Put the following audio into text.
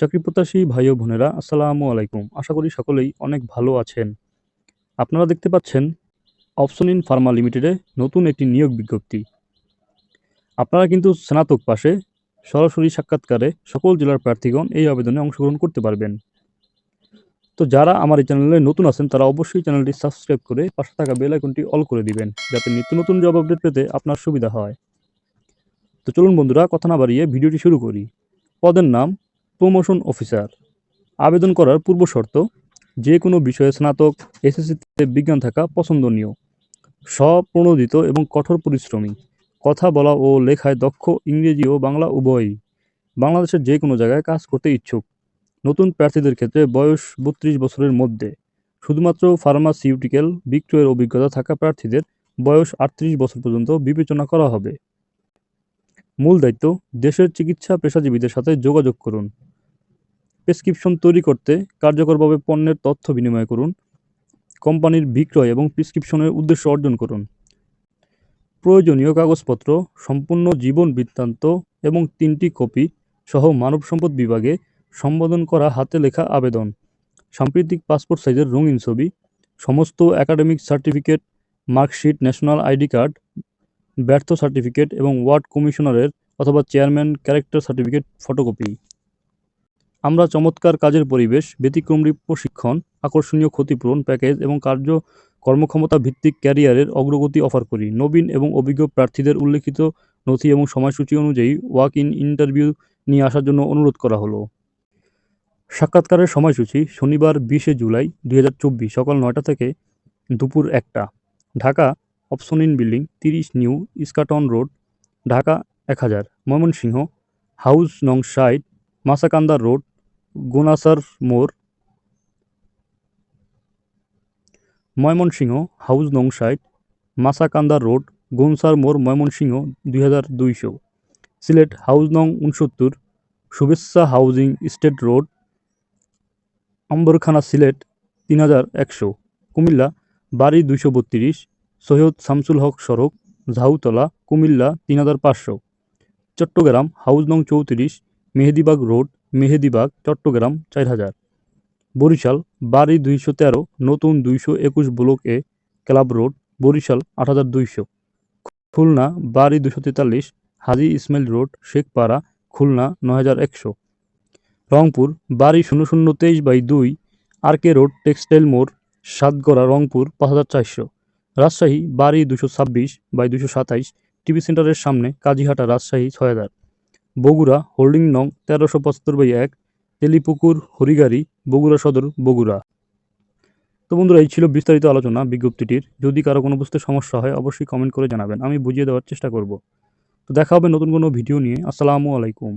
চাকরি প্রত্যাশী ভাই ও বোনেরা, আসসালামু আলাইকুম। আশা করি সকলেই অনেক ভালো আছেন। আপনারা দেখতে পাচ্ছেন অপশন ইন ফার্মা লিমিটেডে নতুন একটি নিয়োগ বিজ্ঞপ্তি। আপনারা কিন্তু স্নাতক পাশে সরাসরি সাক্ষাৎকারে সকল জেলার প্রার্থীগণ এই আবেদনে অংশগ্রহণ করতে পারবেন। তো যারা আমার এই চ্যানেলে নতুন আছেন, তারা অবশ্যই চ্যানেলটি সাবস্ক্রাইব করে পাশে থাকা বেল আইকনটি অল করে দিবেন, যাতে নিত্য নতুন জব আপডেট পেতে আপনার সুবিধা হয়। তো চলুন বন্ধুরা, কথা না বাড়িয়ে ভিডিওটি শুরু করি। পদের নাম প্রমোশন অফিসার। আবেদন করার পূর্ব শর্ত, যে কোনো বিষয়ে স্নাতক এসএসসিতে বিজ্ঞান থাকা পছন্দনীয়। স্বপ্রণোদিত এবং কঠোর পরিশ্রমী। কথা বলা ও লেখায় দক্ষ ইংরেজি ও বাংলা উভয়ই বাংলাদেশের যে কোনো জায়গায় কাজ করতে ইচ্ছুক। নতুন প্রার্থীদের ক্ষেত্রে বয়স বত্রিশ বছরের মধ্যে। শুধুমাত্র ফার্মাসিউটিক্যাল বিক্রয়ের অভিজ্ঞতা থাকা প্রার্থীদের বয়স আটত্রিশ বছর পর্যন্ত বিবেচনা করা হবে। মূল দায়িত্ব, দেশের চিকিৎসা পেশাজীবীদের সাথে যোগাযোগ করুন। প্রেসক্রিপশন তৈরি করতে কার্যকরভাবে পণ্যের তথ্য বিনিময় করুন, কোম্পানির বিক্রয় এবং প্রেসক্রিপশনের উদ্দেশ্য অর্জন করুন। প্রয়োজনীয় কাগজপত্র, সম্পূর্ণ জীবন বৃত্তান্ত এবং তিনটি কপি সহ মানব সম্পদ বিভাগে সম্বোধন করা হাতে লেখা আবেদন, সাম্প্রতিক পাসপোর্ট সাইজের রঙিন ছবি, সমস্ত academic certificate, marksheet, national ID card, ব্যর্থ সার্টিফিকেট এবং ওয়ার্ড কমিশনারের অথবা চেয়ারম্যান ক্যারেক্টার সার্টিফিকেট, ফটোকপি। আমরা চমৎকার কাজের পরিবেশ, ব্যতিক্রমী প্রশিক্ষণ, আকর্ষণীয় ক্ষতিপূরণ প্যাকেজ এবং কার্য কর্মক্ষমতা ভিত্তিক ক্যারিয়ারের অগ্রগতি অফার করি। নবীন এবং অভিজ্ঞ প্রার্থীদের উল্লেখিত নথি এবং সময়সূচি অনুযায়ী ওয়াক ইন ইন্টারভিউ নিয়ে আসার জন্য অনুরোধ করা হলো। সাক্ষাৎকারের সময়সূচি শনিবার বিশে জুলাই দু হাজার চব্বিশ সকাল নয়টা থেকে দুপুর একটা। ঢাকা অপশন ইন বিল্ডিং তিরিশ নিউ ইস্কাটন রোড, ঢাকা এক হাজার। ময়মনসিংহ, হাউস নং ষাট মাসাকান্দা রোড গোনাসার মোড় ময়মনসিংহ হাউস নং ষাট মাসাকান্দার রোড গোনসার মোড় ময়মনসিংহ, দুই হাজার দুইশো। সিলেট হাউস নং উনসত্তর Shuvechha housing estate road, Ambarkhana Sylhet, তিন হাজার একশো। কুমিল্লা, বাড়ি দুইশো বত্রিশ, সৈয়দ শামসুল হক সড়ক, ঝাউতলা, কুমিল্লা, তিন হাজার পাঁচশো। চট্টগ্রাম হাউস নং চৌত্রিশ, মেহেদিবাগ রোড মেহেদিবাগ চট্টগ্রাম, চার হাজার। বরিশাল, বাড়ি দুইশো তেরো, নতুন দুইশো একুশ block A, club road, Barishal, আট হাজার দুইশো। খুলনা, বাড়ি দুশো তেতাল্লিশ, হাজি ইসমাইল রোড, শেখপাড়া, খুলনা, নয় হাজার একশো। রংপুর, বাড়ি শূন্য শূন্য তেইশ বাই দুই, আরকে রোড, টেক্সটাইল মোড়, সাতগড়া, রংপুর, পাঁচ হাজার চারশো। রাজশাহী, বাড়ি দুশো ছাব্বিশ বাই দুশো সাতাইশ, টিভি সেন্টারের সামনে কাজীহাটা, রাজশাহী, ছয় হাজার। বগুড়া, হোল্ডিং নং তেরোশো পঁচাত্তর বাই এক, তেলিপুকুর, হরিগাড়ি, বগুড়া সদর, বগুড়া। তো বন্ধুরা, এই ছিল বিস্তারিত আলোচনা বিজ্ঞপ্তিটির। যদি কারও কোনো বুঝতে সমস্যা হয়, অবশ্যই কমেন্ট করে জানাবেন। আমি বুঝিয়ে দেওয়ার চেষ্টা করব। তো দেখা হবে নতুন কোনো ভিডিও নিয়ে। আসসালামু আলাইকুম।